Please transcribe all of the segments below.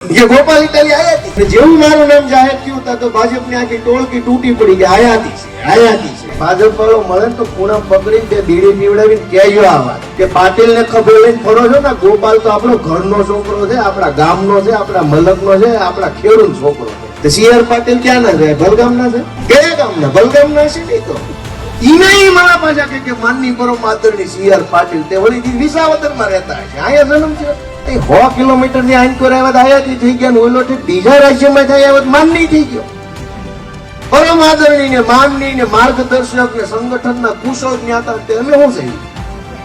Gopal Italy આયાતી જેવું મારું નામ જાહેર થયું તા તો ભાજપની આખી ટોળકી તૂટી પડી કે આયાતી છે આયાતી છે ભાજપ વાળો મળે તો પૂણા પકડી બે બીડી પીવડાવીને કહેજો આવા કે પાટીલ ને ખબર લઈને ફરો છો ને, ગોપાલ તો આપણો ઘરનો છોકરો છે, આપણા ગામનો છે, આપણા મલકનો છે, આપણા ખેડૂત છોકરો છે. સી આર પાટીલ ક્યાં ના છે? ભલગામના છે? કયા ગામના? ભલગામના છે નહીં તો? ઈનાઈ મારા પાછા કે માનની પરમ આદરણી સી આર પાટીલ તે વળી વિસાવદરમાં રહેતા છે અહીંયા જન્મ છે સો કિલોમીટરની આંકોર આવ્યા આયાથી થઈ ગયા ને ઓલો થી બીજા રાજ્યમાં થઈ આવ્યા માનની થઈ ગયો. પરમ આદરણી ને માનની ને માર્ગદર્શક ને સંગઠનના કુશળ જ્ઞાતા તે અમે શું છે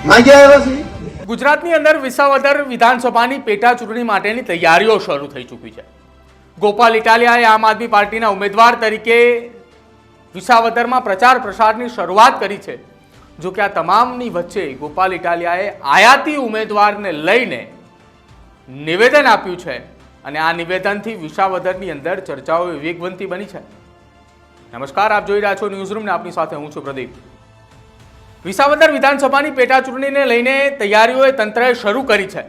માગ્યા આવ્યા છે ગુજરાતની અંદર વિસાવદર વિધાનસભાની પેટા ચૂંટણી માટેની તૈયારીઓ શરૂ થઈ ચૂકી છે. ગોપાલ ઇટાલિયાએ આમ આદમી પાર્ટીના ઉમેદવાર તરીકે વિસાવદરમાં પ્રચાર પ્રસારની શરૂઆત કરી છે. જો કે આ તમામની વચ્ચે ગોપાલ ઇટાલિયાએ આયાતી ઉમેદવારને લઈને નિવેદન આપ્યું છે અને આ નિવેદનથી વિસાવદરની અંદર ચર્ચાઓ વેગવંતી બની છે. નમસ્કાર, આપ જોઈ રહ્યા છો ન્યૂઝરૂમને રૂમ આપની સાથે હું છું પ્રદીપ. વિસાવદર વિધાનસભાની પેટા ચૂંટણીને લઈને તૈયારીઓએ તંત્રએ શરૂ કરી છે.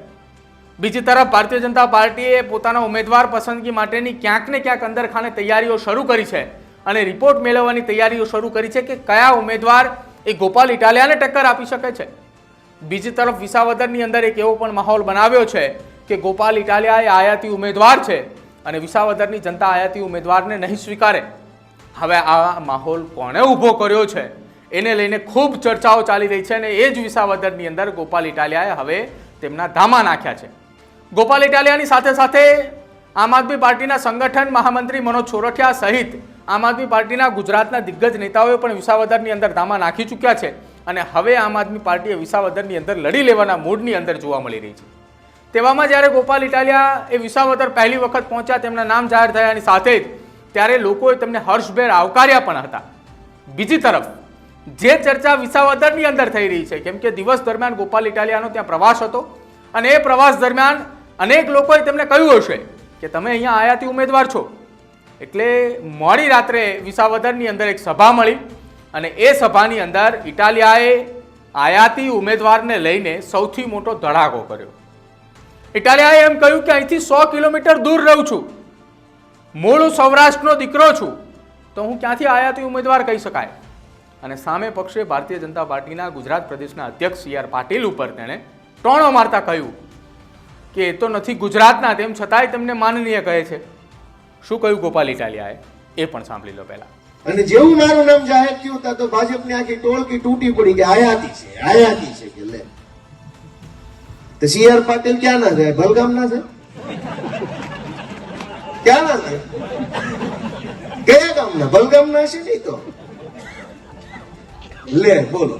બીજી તરફ ભારતીય જનતા પાર્ટીએ પોતાના ઉમેદવાર પસંદગી માટેની ક્યાંક ને ક્યાંક અંદરખાને તૈયારીઓ શરૂ કરી છે અને રિપોર્ટ મેળવવાની તૈયારીઓ શરૂ કરી છે કે કયા ઉમેદવાર એ ગોપાલ ઇટાલિયાને ટક્કર આપી શકે છે. બીજી તરફ વિસાવદરની અંદર એક એવો પણ માહોલ બનાવ્યો છે કે ગોપાલ ઇટાલિયા એ આયાતી ઉમેદવાર છે અને વિસાવદરની જનતા આયાતી ઉમેદવારને નહીં સ્વીકારે. હવે આ માહોલ કોણે ઊભો કર્યો છે? એને લઈને ખૂબ ચર્ચાઓ ચાલી રહી છે અને એ જ વિસાવદરની અંદર ગોપાલ ઇટાલિયાએ હવે તેમના ધામા નાખ્યા છે. ગોપાલ ઇટાલિયાની સાથે સાથે આમ આદમી પાર્ટીના સંગઠન મહામંત્રી મનોજ છોરઠિયા સહિત આમ આદમી પાર્ટીના ગુજરાતના દિગ્ગજ નેતાઓએ પણ વિસાવદરની અંદર ધામા નાખી ચૂક્યા છે અને હવે આમ આદમી પાર્ટીએ વિસાવદરની અંદર લડી લેવાના મૂડની અંદર જોવા મળી રહી છે. તેવામાં જ્યારે ગોપાલ ઇટાલિયા એ વિસાવદર પહેલી વખત પહોંચ્યા, તેમના નામ જાહેર થયાની સાથે જ ત્યારે લોકોએ તેમને હર્ષભેર આવકાર્યા પણ હતા. બીજી તરફ, જે ચર્ચા વિસાવદરની અંદર થઈ રહી છે, કેમ કે દિવસ દરમિયાન ગોપાલ ઇટાલિયાનો ત્યાં પ્રવાસ હતો અને એ પ્રવાસ દરમિયાન અનેક લોકોએ તેમને કહ્યું હશે કે તમે અહીંયા આયાતી ઉમેદવાર છો. એટલે મોડી રાત્રે વિસાવદરની અંદર એક સભા મળી અને એ સભાની અંદર ઇટાલિયાએ આયાતી ઉમેદવારને લઈને સૌથી મોટો ધડાકો કર્યો. ઇટાલિયાએ એમ કહ્યું કે અહીંથી સો કિલોમીટર દૂર રહું છું. મૂળ સૌરાષ્ટ્રનો દીકરો છું, તો હું ક્યાંથી આયાતી ઉમેદવાર કહી શકાય? અને સામે પક્ષે ભારતીય જનતા પાર્ટીના ગુજરાત પ્રદેશના અધ્યક્ષ સી આર પાટીલ ઉપર તેણે ટોણો મારતા કહ્યું કે એ તો નથી ગુજરાતના, તેમ છતાંય તેમને માનનીય કહે છે. શું કહ્યું ગોપાલ ઇટાલિયાએ? એ પણ સાંભળી લો પહેલા. અને જેવું મારું નામ જાહેર થયું તો ભાજપની આખી ટોળકી તૂટી પડી કે આયાતી છે આયાતી છે. તો સી આર પાટીલ ક્યાં ના છે? ભલગામના છે? ક્યાં ના છે? કયા ગામના? ભલગામના છે નહીં તો? લે, બોલો.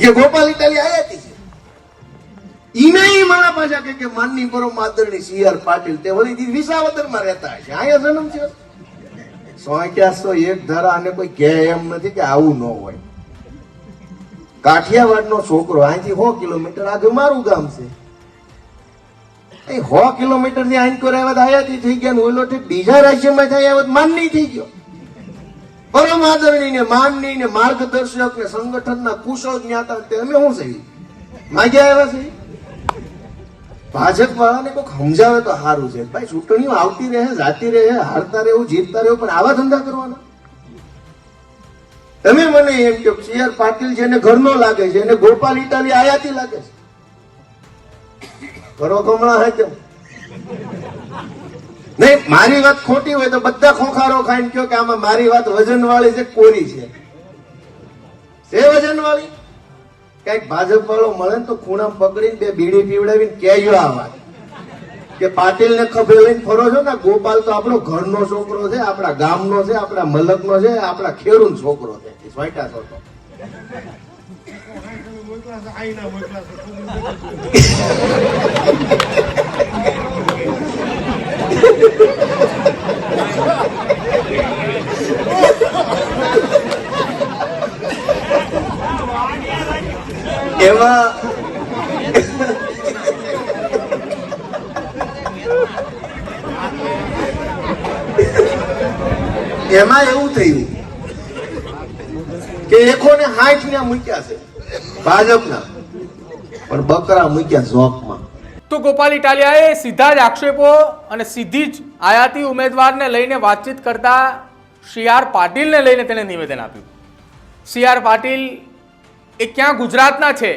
કે ગોપાલ ઇટાલી આયાતી હતી ઈનાઈ મારા પાછા કે માનની પરમ આદરણી સી આર પાટીલ તે વળી વિસાવદરમાં રહેતા હશે. અહીંયા જન્મ છે સોંક્યાસો એક ધારા અને કોઈ કહે એમ નથી કે આવું ન હોય. કાઠિયાવાડ નો છોકરો, અહીંથી સો કિલોમીટર આગળ મારું ગામ છે. એ સો કિલોમીટરની કોઈ આવ્યા આયાતી થઈ ગયા ને ઓલો બીજા રાજ્યમાં થઈ આવત માનની થઈ ગયો. પરમ આદરણી ને માનની ને માર્ગદર્શક ને સંગઠનના કુશળ જ્ઞાતા અમે શું છે? માગ્યા આવ્યા છે? ભાજપ વાળાને કોઈક સમજાવે તો સારું છે. ભાઈ, ચૂંટણીઓ આવતી રહે, જાતી રહે, હારતા રહેવું જીતતા રહેવું પણ આવા ધંધા કરવાના. તમે મને એમ કહો, સી આર પાટીલ છે ઘરનો લાગે છે, એને ગોપાલ ઇટાલી આયાતી લાગે છે. કરો કમળા હે કેમ નહીં, મારી વાત ખોટી હોય તો બધા ખોખારો ખાઈને કહો કે આમાં મારી વાત વજન વાળી છે કોરી છે? વજન વાળી કંઈક ભાજપ વાળો મળે ને તો ખૂણા પકડીને બે બીડી પીવડાવીને કહેજો આ કે પાટીલ ને ખભેલીને ફરો છો ને ગોપાલ તો આપણો ઘરનો છોકરો છે, આપણા ગામનો છે, આપણા મલકનો છે, આપણા ખેડૂત છોકરો છે. સ્વાઈટા છો તો. એમાં એમાં એવું થયું કે એકો ને ને મૂક્યા છે? ભાજપના. પણ બકરા મૂક્યા ઝોકમાં. તો ગોપાલ ઇટાલિયાએ સીધા જ આક્ષેપો અને સીધી જ આયાતી ઉમેદવારને લઈને વાતચીત કરતા સી આર પાટીલને લઈને તેને નિવેદન આપ્યું. સી આર પાટીલ, એ ક્યાં ગુજરાતના છે?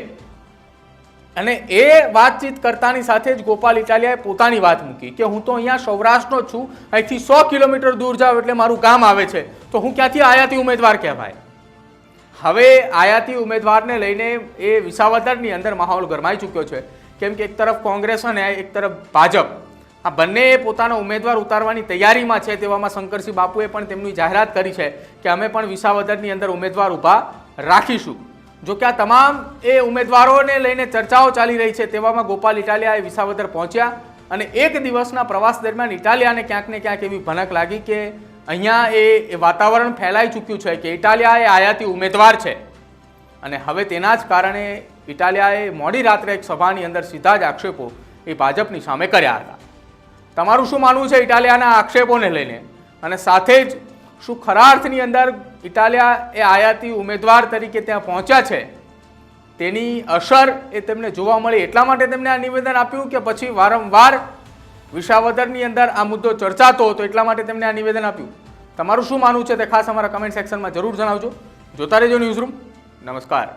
અને એ વાતચીત કરતાની સાથે જ ગોપાલ ઇટાલિયાએ પોતાની વાત મૂકી કે હું તો અહીંયા સૌરાષ્ટ્રનો છું, અહીંથી સો કિલોમીટર દૂર જાઉં એટલે મારું ગામ આવે છે. તો હું ક્યાંથી આયાતી ઉમેદવાર કહેવાય? હવે આયાતી ઉમેદવારને લઈને એ વિસાવદરની અંદર માહોલ ગરમાઈ ચૂક્યો છે. કેમ કે એક તરફ કોંગ્રેસ અને એક તરફ ભાજપ. આ બંને પોતાનો ઉમેદવાર ઉતારવાની તૈયારીમાં છે તેવામાં શંકરસિંહ બાપુએ પણ તેમની જાહેરાત કરી છે કે અમે પણ વિસાવદરની અંદર ઉમેદવાર ઊભા રાખીશું. જો કે આ તમામ એ ઉમેદવારોને લઈને ચર્ચાઓ ચાલી રહી છે તેવામાં ગોપાલ ઇટાલિયા એ વિસાવદર પહોંચ્યા અને એક દિવસના પ્રવાસ દરમિયાન ઇટાલિયાને ક્યાંક ને ક્યાંક એવી ભનક લાગી કે અહીંયા એ વાતાવરણ ફેલાઈ ચૂક્યું છે કે ઇટાલિયા એ આયાતી ઉમેદવાર છે. અને હવે તેના જ કારણે ઇટાલિયાએ મોડી રાત્રે એક સભાની અંદર સીધા જ આક્ષેપો એ ભાજપની સામે કર્યા હતા. તમારું શું માનવું છે ઇટાલિયાના આક્ષેપોને લઈને? અને સાથે જ શું ખરા અર્થની અંદર ઇટાલિયા એ આયાતી ઉમેદવાર તરીકે ત્યાં પહોંચ્યા છે. તેની અસર એ તેમને જોવા મળી. એટલા માટે તેમને આ નિવેદન આપ્યું કે પછી વારંવાર વિસાવદરની અંદર આ મુદ્દો ચર્ચાતો હતો, એટલા માટે તેમને આ નિવેદન આપ્યું. તમારું શું માનવું છે તે ખાસ અમારા કમેન્ટ સેક્શનમાં જરૂર જણાવજો. જોતા રહેજો ન્યૂઝરૂમ નમસ્કાર.